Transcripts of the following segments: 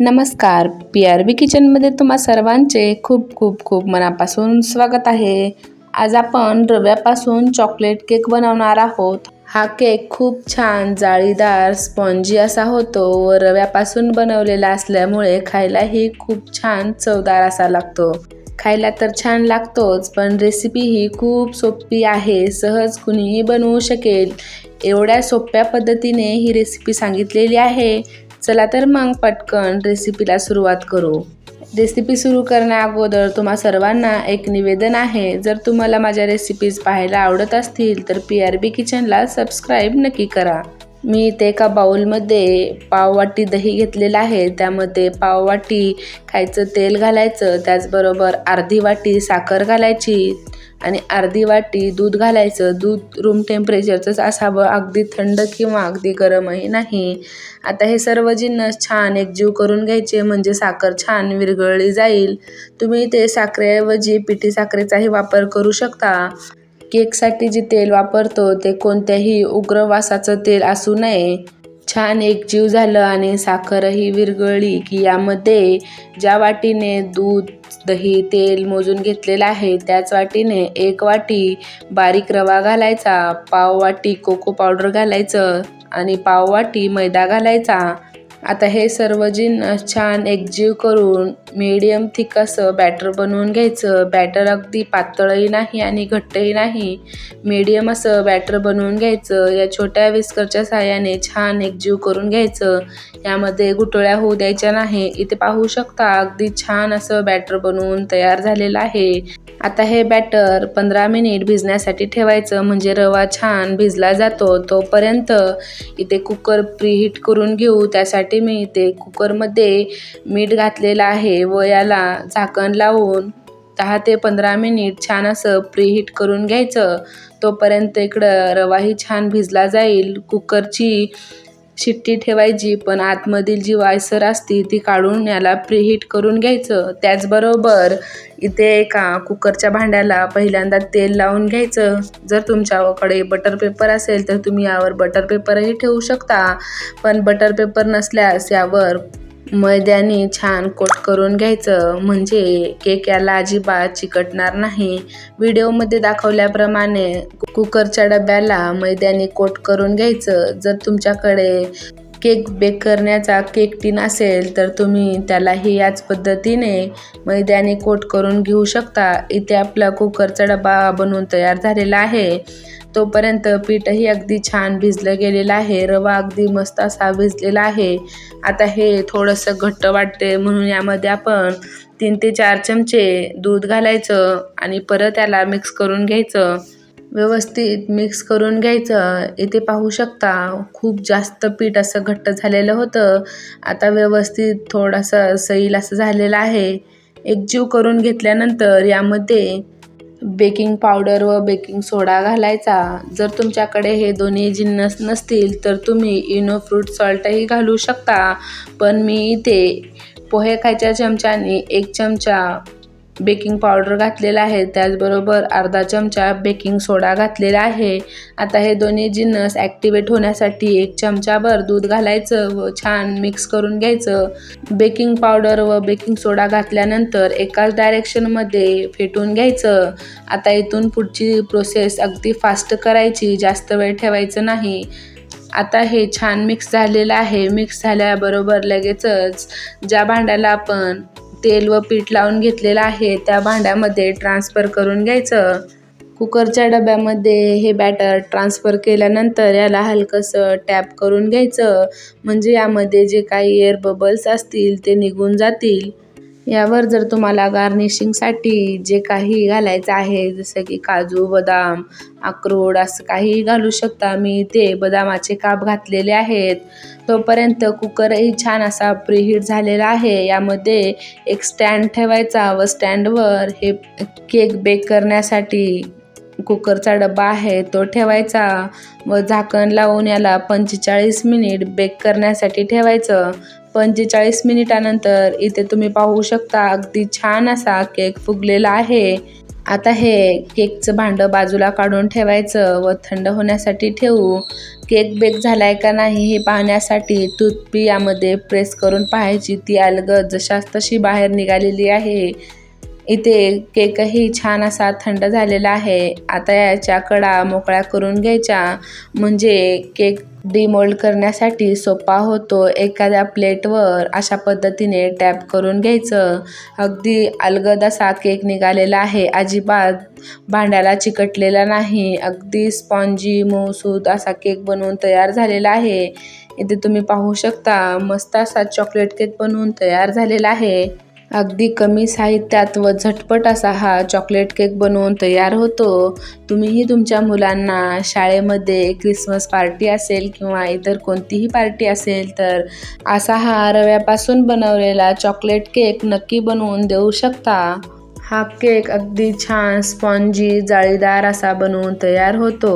नमस्कार. P R बी किचनमध्ये तुम्हा सर्वांचे खूप खूप खूप मनापासून स्वागत आहे. आज आपण रव्यापासून चॉकलेट केक बनवणार आहोत. हा केक खूप छान जाळीदार स्पॉन्जी असा होतो व रव्यापासून बनवलेला असल्यामुळे खायलाही खूप छान चवदार असा लागतो. खायला तर छान लागतोच पण रेसिपी ही खूप सोपी आहे. सहज कुणीही बनवू शकेल. एवढ्या सोप्या पद्धतीने ही रेसिपी सांगितलेली आहे. चला तर मग पटकन रेसिपीला सुरुवात करू. रेसिपी सुरू करण्या अगोदर तुम्हा सर्वांना एक निवेदन आहे. जर तुम्हाला माझ्या रेसिपीज पाहायला आवडत असतील तर पी आर बी किचनला सबस्क्राईब नक्की करा. मी इथे एका बाउलमध्ये पाववाटी दही घेतलेलं आहे. त्यामध्ये पाववाटी खायचं तेल घालायचं त्याचबरोबर अर्धी वाटी साखर घालायची आणि अर्धी वाटी दूध घालायचं. दूध रूम टेम्परेचरचंच असावं. अगदी थंड किंवा अगदी गरमही नाही. आता हे सर्व जिन्नस छान एकजीव करून घ्यायचे म्हणजे साखर छान विरघळली जाईल. तुम्ही ते साखरेऐवजी पिठी साखरेचाही वापर करू शकता. केकसाठी जे तेल वापरतो ते कोणत्याही उग्र वासाचं तेल असू नये. छान एकजीव झालं आणि साखरही विरघळली की यामध्ये ज्या वाटीने दूध दही तेल मोजून घेतलेलं आहे त्याच वाटीने एक वाटी बारीक रवा घालायचा पाव वाटी कोको पावडर घालायचं आणि पाव वाटी मैदा घालायचा. आता हे सर्व जिन्नस छान एकजीव करून मीडियम थिक असं बॅटर बनवून घ्यायचं. बॅटर अगदी पातळही नाही आणि घट्टही नाही. मीडियम असं बॅटर बनवून घ्यायचं. या छोट्या विस्करच्या साहाय्याने छान एकजीव करून घ्यायचं. यामध्ये गुटळ्या होऊ द्यायच्या नाही. इथे पाहू शकता अगदी छान असं बॅटर बनवून तयार झालेलं आहे. आता हे बॅटर पंधरा मिनिट भिजण्यासाठी ठेवायचं. म्हणजे रवा छान भिजला जातो. तोपर्यंत इथे कुकर प्रीहीट करून घेऊ. त्यासाठी मी इथे कुकरमध्ये मीठ घातलेलं आहे व याला झाकण लावून दहा ते पंधरा मिनिट छान असं प्रीहीट करून घ्यायचं. तोपर्यंत इकडं रवाही छान भिजला जाईल. कुकरची शिट्टी ठेवायची पण आतमधील जी वायसर असती ती काढून याला प्रीहीट करून घ्यायचं. त्याचबरोबर इथे एका कुकरच्या भांड्याला पहिल्यांदा तेल लावून घ्यायचं. जर तुमच्याकडे बटर पेपर असेल तर तुम्ही यावर बटर पेपरही ठेवू शकता. पण बटर पेपर नसल्यास यावर मैद्याने छान कोट करून घ्यायचं. म्हणजे केक याला अजिबात चिकटणार नाही. व्हिडिओमध्ये दाखवल्याप्रमाणे कुकरच्या डब्याला मैद्याने कोट करून घ्यायचं. जर तुमच्याकडे केक बेक करण्याचा केक टीन असेल तर तुम्ही त्यालाही याच पद्धतीने मैद्याने कोट करून घेऊ शकता. इथे आपला कुकरचा डबा बनवून तयार झालेला आहे. तोपर्यंत पीठही अगदी छान भिजलं गेलेलं आहे. रवा अगदी मस्त असा भिजलेला आहे. आता हे थोडंसं घट्ट वाटते म्हणून यामध्ये आपण तीन ते चार चमचे दूध घालायचं आणि परत याला मिक्स करून घ्यायचं. व्यवस्थित मिक्स करून घ्यायचं. इथे पाहू शकता खूप जास्त पीठ असं घट्ट झालेलं होतं. आता व्यवस्थित थोडंसं सैल असं झालेलं आहे. एकजीव करून घेतल्यानंतर यामध्ये बेकिंग पावडर व बेकिंग सोडा घालायचा. जर तुमच्याकडे हे दोन्ही जिन्नस नसतील तर तुम्ही इनो फ्रूट सॉल्टही घालू शकता. पण मी इथे पोहे खायच्या चमच्याने एक चमचा बेकिंग पावडर घातलेला आहे. त्याचबरोबर अर्धा चमचा बेकिंग सोडा घातलेला आहे. आता हे दोन्ही जिन्नस ॲक्टिवेट होण्यासाठी एक चमचाभर दूध घालायचं व छान मिक्स करून घ्यायचं. बेकिंग पावडर व बेकिंग सोडा घातल्यानंतर एकाच डायरेक्शनमध्ये फेटून घ्यायचं. आता इथून पुढची प्रोसेस अगदी फास्ट करायची जास्त वेळ ठेवायचं नाही. आता हे छान मिक्स झालेलं आहे. मिक्स झाल्याबरोबर लगेचच ज्या भांड्याला आपण तेल व पीठ लावून घेतलेलं आहे. त्या भांड्यामध्ये ट्रान्सफर करून घ्यायचं. कुकरच्या डब्यामध्ये हे बॅटर ट्रान्सफर केल्यानंतर याला हलकंसं टॅप करून घ्यायचं. म्हणजे यामध्ये जे काही एअर बबल्स असतील ते निघून जातील. यावर जर तुम्हाला गार्निशिंगसाठी जे काही घालायचं आहे जसं की काजू बदाम अक्रोड असं काहीही घालू शकता. मी ते बदामाचे काप घातलेले आहेत. तोपर्यंत कुकरही छान असा प्रिहीट झालेला आहे. यामध्ये एक स्टँड ठेवायचा व स्टँडवर हे केक बेक करण्यासाठी कुकरचा डबा आहे तो ठेवायचा व झाकण लावून याला पंचेचाळीस मिनिट बेक करण्यासाठी ठेवायचं. पंचेचाळीस मिनिटानंतर इथे तुम्ही पाहू शकता अगदी छान असा केक फुगलेला आहे. आता हे केकचं भांडं बाजूला काढून ठेवायचं व थंड होण्यासाठी ठेवू. केक बेक झालाय का नाही हे पाहण्यासाठी टूथपी यामध्ये प्रेस करून पाहायची ती अलगद जशास तशी बाहेर निघालेली आहे. इथे केकही छान असा थंड झालेला आहे. आता याच्या कडा मोकळ्या करून घ्यायच्या. म्हणजे केक डिमोल्ड करण्यासाठी सोपा होतो एखाद्या प्लेटवर अशा पद्धतीने टॅप करून घ्यायचं. अगदी अलगद असा केक निघालेला आहे. अजिबात भांड्याला चिकटलेला नाही. अगदी स्पॉन्जी मऊसूद असा केक बनवून तयार झालेला आहे. इथे तुम्ही पाहू शकता मस्त असा चॉकलेट केक बनवून तयार झालेला आहे. अगदी कमी साहित्यात व झटपट असा हा चॉकलेट केक बनवून तयार होतो. तुम्हीही तुमच्या मुलांना शाळेमध्ये क्रिसमस पार्टी असेल किंवा इतर कोणतीही पार्टी असेल तर असा हा रव्यापासून बनवलेला चॉकलेट केक नक्की बनवून देऊ शकता. हा केक अगदी छान स्पॉन्जी जाळीदार असा बनवून तयार होतो.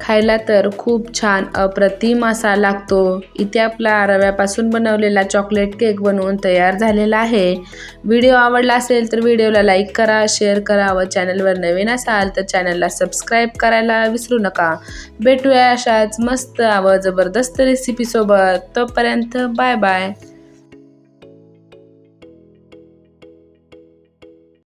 खायला तर खूप छान अप्रतिम असा लागतो. इथे आपला रव्यापासून बनवलेला चॉकलेट केक बनवून तयार झालेला आहे. व्हिडिओ आवडला असेल तर व्हिडिओला लाईक करा शेअर करा व चॅनलवर नवीन असाल तर चॅनलला सबस्क्राईब करायला विसरू नका. भेटूया अशाच मस्त व जबरदस्त रेसिपीसोबत तोपर्यंत बाय बाय.